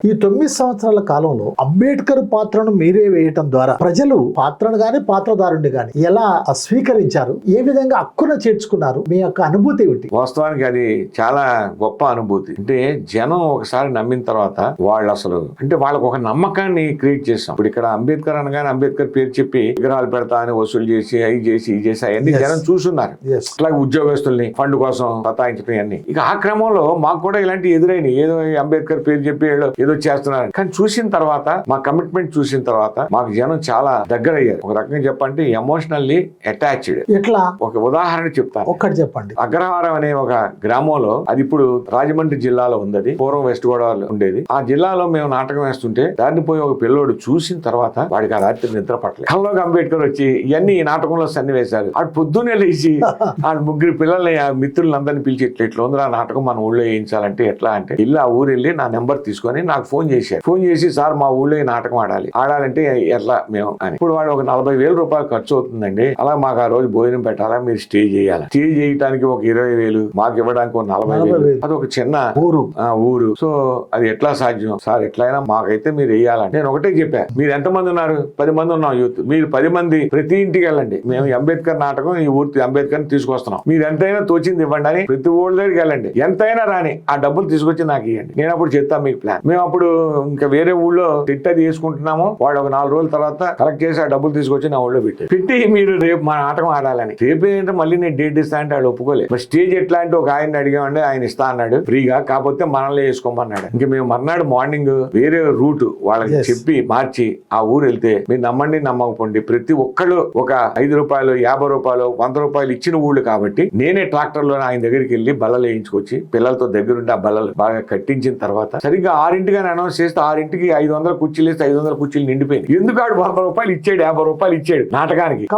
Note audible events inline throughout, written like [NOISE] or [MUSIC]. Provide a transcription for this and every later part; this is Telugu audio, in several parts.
ఈ తొమ్మిది సంవత్సరాల కాలంలో అంబేద్కర్ పాత్రను మీరే వేయటం ద్వారా ప్రజలు పాత్రను గాని పాత్రధారుని గాని ఎలా స్వీకరించారు? ఏ విధంగా హక్కున చేర్చుకున్నారు? మీ యొక్క అనుభూతి ఏమిటి? వాస్తవానికి అది చాలా గొప్ప అనుభూతి. అంటే జనం ఒకసారి నమ్మిన తర్వాత వాళ్ళు అసలు అంటే వాళ్ళకు ఒక నమ్మకాన్ని క్రియేట్ చేస్తాం ఇప్పుడు ఇక్కడ అంబేద్కర్ అనగానే అంబేద్కర్ పేరు చెప్పి విగ్రహాలు పెడతా అని వసూలు చేసి అవి చేసి ఇది చేసి అవన్నీ. జనం చూస్తున్నారు అట్లాగే ఉద్యోగస్తుల్ని ఫండ్ కోసం సతాయించడం అన్ని ఇక ఆ క్రమంలో మాకు కూడా ఇలాంటి ఎదురైనవి ఏదో అంబేద్కర్ పేరు చెప్పి ఏదో చేస్తున్నారు కానీ చూసిన తర్వాత మా కమిట్మెంట్ చూసిన తర్వాత మాకు జనం చాలా దగ్గర అయ్యారు ఒక రకంగా చెప్పంటే ఎమోషనల్లీ అటాచ్డ్ ఎట్లా? ఒక ఉదాహరణ చెప్తాను. ఒక్కటి చెప్పండి. అగ్రహారం అనే ఒక గ్రామంలో అది ఇప్పుడు రాజమండ్రి జిల్లాలో ఉంది. పూర్వం వెస్ట్ గోదావరిలో ఉండేది. ఆ జిల్లాలో మేము నాటకం వేస్తుంటే దాన్ని పోయి ఒక పిల్లోడు చూసిన తర్వాత వాడికి ఆ రాత్రి నిద్ర పట్టలేదు. కల్లోకి అంబేద్కర్ వచ్చి ఇవన్నీ ఈ నాటకంలో సన్నివేశాలు. ఆడు పొద్దున్నే లేచి [LAUGHS] ఆ ముగ్గురు పిల్లల్ని ఆ మిత్రులందరినీ పిలిచి ఇట్లా ఇట్లా ఉందిరా ఆ నాటకం మన ఊళ్ళో వేయించాలంటే ఎట్లా? అంటే ఇల్లు ఆ ఊరు వెళ్ళి నా నెంబర్ తీసుకొని నాకు ఫోన్ చేశారు ఫోన్ చేసి సార్ మా ఊళ్ళో ఈ నాటకం ఆడాలి. ఆడాలంటే ఎట్లా మేము అని. ఇప్పుడు వాడు ఒక నలభై వేల రూపాయలు ఖర్చు అవుతుందండి. అలా మాకు ఆ రోజు భోజనం పెట్టాలా? మీరు స్టే చేయాలి? స్టే చేయడానికి ఒక ఇరవై వేలు మాకు ఇవ్వడానికి ఒక నలభై వేలు. అది ఒక చిన్న ఊరు. ఆ ఊరు. సో అది ఎట్లా సాధ్యం? సార్ ఎట్లయినా మాకైతే మీరు వేయాలని నేను ఒకటే చెప్పా మీరు ఎంత మంది ఉన్నారు? పది మంది ఉన్నాం యూత్. మీరు పది మంది ప్రతి ఇంటికి వెళ్ళండి. మేము అంబేద్కర్ నాటకం ఈ ఊరి అంబేద్కర్ తీసుకొస్తున్నాం. మీరు ఎంతైనా తోచింది ఇవ్వండి అని ప్రతి ఊళ్ళ దగ్గరికి వెళ్ళండి. ఎంతైనా రాని ఆ డబ్బులు తీసుకొచ్చి నాకు ఇవ్వండి నేను అప్పుడు చెప్తాను మీకు ప్లాన్. మేము అప్పుడు ఇంకా వేరే ఊళ్ళో తిట్ట తీసుకుంటున్నాము. వాడు ఒక నాలుగు రోజుల తర్వాత కలెక్ట్ చేసి ఆ డబ్బులు తీసుకొచ్చి నా ఊళ్ళో పెట్టి పెట్టి మీరు రేపు మా నాటకం ఆడాలని. రేపు ఏంటంటే మళ్ళీ నేను డేట్ ఇస్తా అంటే వాడు ఒప్పుకోలేదు. మరి స్టేజ్ ఎట్లా అంటే ఒక ఆయన అడిగామంటే ఆయన ఇస్తా అన్నాడు. ఫ్రీగా కాకపోతే మనల్ని వేసుకోమన్నాడు. ఇంక మేము మర్నాడు మార్నింగ్ వేరే రూట్ వాళ్ళకి. చెప్పి మార్చి ఆ ఊరు వెళ్తే మీరు నమ్మండి నమ్మకపోండి. ప్రతి ఒక్కళ్ళు ఒక ఐదు రూపాయలు యాభై రూపాయలు వంద రూపాయలు ఇచ్చిన ఊళ్ళు కాబట్టి నేనే ట్రాక్టర్లో ఆయన దగ్గరికి వెళ్ళి బల్లలు వేయించుకొచ్చి పిల్లలతో దగ్గరుండి ఆ బల్లలు బాగా కట్టించిన తర్వాత సరిగ్గా ఆరింటికి అనౌన్స్ చేస్తే ఆరింటికి ఐదు వందల కుర్చీలు వేస్తే ఐదు వందల కుర్చీలు నిండిపోయింది ఎందుకు ఆడు వంద రూపాయలు ఇచ్చాడు యాభై రూపాయలు ఇచ్చాడు నాటకానికి.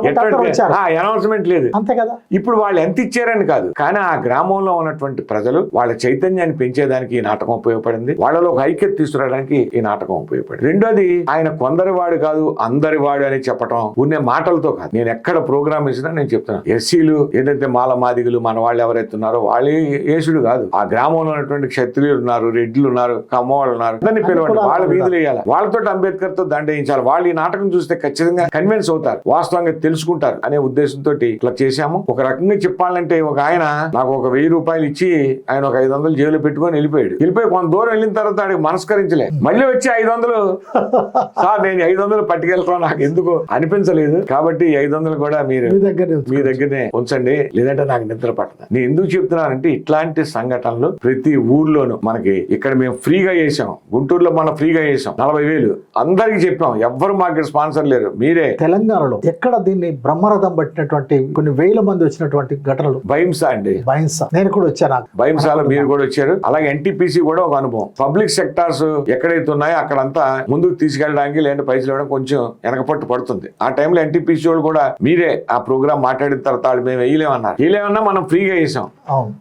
అనౌన్స్మెంట్ లేదు. అంతే కదా? ఇప్పుడు వాళ్ళు ఎంత ఇచ్చారని కాదు. కానీ ఆ గ్రామంలో ఉన్నటువంటి ప్రజలు వాళ్ళ చైతన్యాన్ని పెంచేదానికి ఈ నాటకం ఉపయోగపడింది. వాళ్ళలో ఒక ఐక్యత తీసుకురావడానికి ఈ నాటకం ఉపయోగపడింది. రెండోది ఆయన కొందరి వాడు కాదు అందరి వాడు అని చెప్పటం ఉన్న మాటలతో కాదు. నేను ఎక్కడ ప్రోగ్రామ్ ఇచ్చినా నేను చెప్తున్నాను. ఎస్సీలు ఏదైతే మాల మాదిగులు మన వాళ్ళు ఎవరైతే ఉన్నారో వాళ్ళే యేసుడు కాదు. ఆ గ్రామంలో ఉన్నటువంటి క్షత్రియులు ఉన్నారు రెడ్లు ఉన్నారు కమ్మవాళ్ళు ఉన్నారు. అందరినీ పిలవండి. వాళ్ళ. వీధులు వేయాలి. వాళ్ళతో అంబేద్కర్తో దండయించాలి. వాళ్ళు ఈ నాటకం చూస్తే ఖచ్చితంగా కన్విన్స్ అవుతారు. వాస్తవంగా తెలుసుకుంటారు అనే ఉద్దేశంతో ఇట్లా చేశాము. ఒక రకంగా చెప్పాలంటే ఒక ఆయన నాకు ఒక వెయ్యి రూపాయలు ఇచ్చి ఆయన ఒక ఐదు వందలు జైలు పెట్టుకొని వెళ్ళిపోయాడు. వెళ్ళిపోయి కొంత దూరం వెళ్ళిన తర్వాత ఆడికి మనస్కరించలే. మళ్ళీ వచ్చి ఐదు వందలు. [LAUGHS] సార్ నేను ఐదు వందలు పట్టుకెళ్తాను నాకు ఎందుకు అనిపించలేదు. కాబట్టి ఐదు వందలు కూడా మీరు మీ దగ్గర మీ దగ్గరనే ఉంచండి. లేదంటే నాకు నిద్ర పట్టదు. నేను ఎందుకు చెప్తున్నానంటే ఇట్లాంటి సంఘటనలు ప్రతి ఊర్లోనూ మనకి ఇక్కడ మేము ఫ్రీగా చేసాం గుంటూరులో మనం ఫ్రీగా చేసాం. నలభై వేలు. అందరికి చెప్పాం. ఎవ్వరు మాకు స్పాన్సర్ లేరు. మీరే. తెలంగాణలో ఎక్కడ దీన్ని బ్రహ్మరథం పట్టినటువంటి కొన్ని వేల మంది వచ్చినటువంటి ఘటనలు? భయంసా అండి. భయంస. నేను కూడా వచ్చాను భయంసాల మీరు కూడా వచ్చారు. అలాగే ఎన్టీపీసీ కూడా ఒక అనుభవం. పబ్లిక్ సెక్టార్స్ ఎక్కడైతే ఉన్నాయో అక్కడంతా ముందుకు తీసుకెళ్ళడానికి లేదంటే పైసలు ఇవ్వడం కొంచెం వెనకపట్టు పడుతుంది. ఆ టైంలో ఎన్టీపీసీ వాళ్ళు కూడా మీరే ఆ ప్రోగ్రామ్ మాట్లాడిన తర్వాత మేము వేయలేమన్నారు. వేయలేమన్నా మనం ఫ్రీగా చేసాం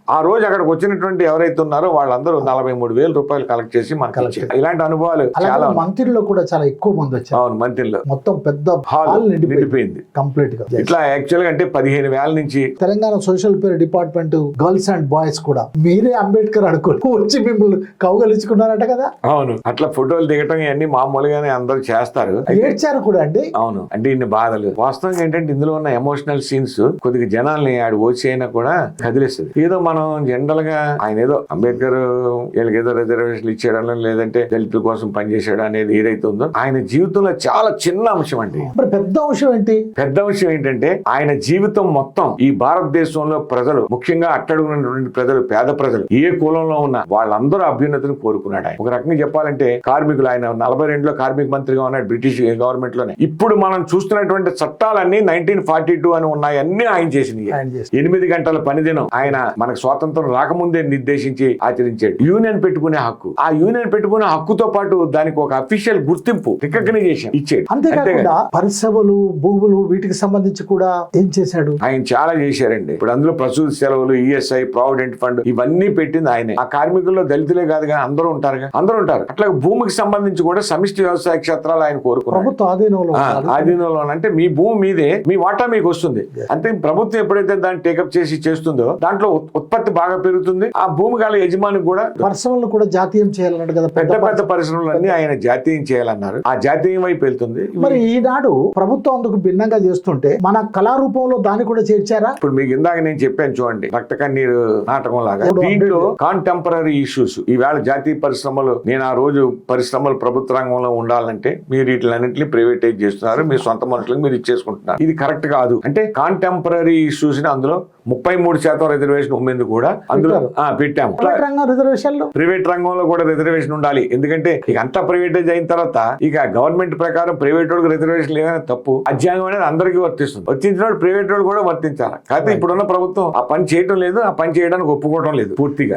ఆ రోజు అక్కడికి వచ్చినటువంటి ఎవరైతే ఉన్నారో వాళ్ళందరూ నలభై మూడు వేల రూపాయలు కలెక్ట్ చేసి మనకి ఇలాంటి అనుభవాలు చాలా. మంత్రిలో కూడా చాలా ఎక్కువ మంది వచ్చారు. అవును మంత్రిలో. మొత్తం పెద్ద హాల్ నిండిపోయింది. కంప్లీట్గా. ఇట్లా యాక్చువల్గా అంటే పదిహేను వేల నుంచి Telangana social welfare department girls and boys కూడా మీరే అంబేద్కర్ అనుకోని వచ్చి మిమ్మల్ని కౌగలించుకున్నారట కదా? అవును. అట్లా ఫోటోలు దిగటం ఇవన్నీ మామూలుగానే అందరూ చేస్తారు. ఏడ్చారు కూడా అండి? అవును. అంటే ఇన్ని బాధలు. వాస్తవంగా ఏంటంటే ఇందులో ఉన్న ఎమోషనల్ సీన్స్ కొద్దిగా జనాల్ని ఆడు ఓచి అయినా కూడా కదిలిస్తుంది. ఏదో మనం జనరల్గా ఆయన ఏదో అంబేద్కర్ వీళ్ళకి ఏదో రిజర్వేషన్లు ఇచ్చాడనో లేదంటే దళితుల కోసం పనిచేశాడు అనేది ఏదైతే ఉందో ఆయన జీవితంలో చాలా చిన్న అంశం అండి. పెద్ద అంశం ఏంటి? పెద్ద విషయం ఏంటంటే ఆయన జీవితం మొత్తం ఈ భారతదేశంలో ప్రజలు ముఖ్యంగా అట్టడుగున్నటువంటి ప్రజలు పేద ప్రజలు ఏ కులంలో ఉన్న వాళ్ళందరూ అభ్యున్నతిని కోరుకున్నాడు ఆయన. ఒక రకంగా చెప్పాలంటే కార్మికులు ఆయన నలభై రెండులో కార్మిక మంత్రిగా ఉన్నాడు బ్రిటిష్ గవర్నమెంట్లోనే ఇప్పుడు మనం చూస్తున్నటువంటి చట్టాలన్నీ నైన్టీన్ ఫార్టీ టూ అని ఉన్నాయి అన్ని ఆయన చేసినవి ఆయన చేసి ఎనిమిది గంటల పని దినం ఆయన మనకు స్వాతంత్రం రాకముందే నిర్దేశించి ఆచరించాడు. యూనియన్ పెట్టుకునే హక్కు. ఆ యూనియన్ పెట్టుకునే హక్కుతో పాటు దానికి ఒక అఫీషియల్ గుర్తింపు రికగ్నైజేషన్ ఇచ్చాడు. అంతేకాకుండా పరిశ్రమలు భూములు వీటికి సంబంధించి కూడా ఏం చేశాడు? ఆయన చాలా చేశారండి. ఇప్పుడు అందులో ప్రసూతి సెలవులు ఈఎస్ఐ ప్రావిడెంట్ ఫండ్ ఇవన్నీ పెట్టింది ఆయనే. ఆ కార్మికుల్లో దళితులే కాదుగా అందరూ ఉంటారుగా అందరూ ఉంటారు. అట్లా భూమికి సంబంధించి కూడా సమిష్టి వ్యవసాయ క్షేత్రాలు ఆయన కోరుకున్నారు. ప్రభుత్వ ఆధీనంలో. ఆధీనంలో అంటే మీ భూమి మీదే మీ వాటా మీకు వస్తుంది. అంటే ప్రభుత్వం ఎప్పుడైతే దాన్ని టేకప్ చేసి చేస్తుందో దాంట్లో ఉత్- ఉత్పత్తి బాగా పెరుగుతుంది. ఆ భూమి గల యజమానికి కూడా పరిశ్రమలను కూడా జాతీయం చేయాలన్నాడు కదా పెద్ద పెద్ద పరిశ్రమలన్నీ ఆయన జాతీయం చేయాలన్నారు. ఆ జాతీయం వైపు వెళ్తుంది. మరి ఈనాడు ప్రభుత్వం అందుకు భిన్నంగా చేస్తుంటే మన కళారూపంలో దాన్ని కూడా చేర్చారా? ఇప్పుడు మీకు ఇందాక నేను చెప్పాను చూడండి రక్త కన్నీరు నాటకం లాగా దీంట్లో కాంటెంపరీ ఇష్యూస్ ఈవేళ జాతీయ పరిశ్రమలు నేను ఆ రోజు పరిశ్రమలు ప్రభుత్వ రంగంలో ఉండాలంటే మీరు వీటిలన్నింటినీ ప్రైవేటైజ్ చేస్తున్నారు మీ సొంత మనుషులకు మీరు ఇచ్చేసుకుంటున్నారు. ఇది కరెక్ట్ కాదు. అంటే కాంటెంపరీ ఇష్యూస్ని అందులో ముప్పై మూడు శాతం రిజర్వేషన్ ఉమ్మేందు కూడా అందులో పెట్టాము. రిజర్వేషన్లు ప్రైవేట్ రంగంలో కూడా రిజర్వేషన్ ఉండాలి. ఎందుకంటే ఇక అంతా ప్రైవేటైజ్ అయిన తర్వాత ఇక గవర్నమెంట్ ప్రకారం ప్రైవేట్ వాళ్ళకి రిజర్వేషన్ లేదని తప్పు. అధ్యాయం అనేది అందరికీ వర్తిస్తుంది. వర్తించిన ప్రైవేట్ వాళ్ళు కూడా వర్తించాలి. కాకపోతే ఇప్పుడున్న ప్రభుత్వం ఆ పని చేయడం లేదు ఆ పని చేయడానికి ఒప్పుకోవడం లేదు పూర్తిగా.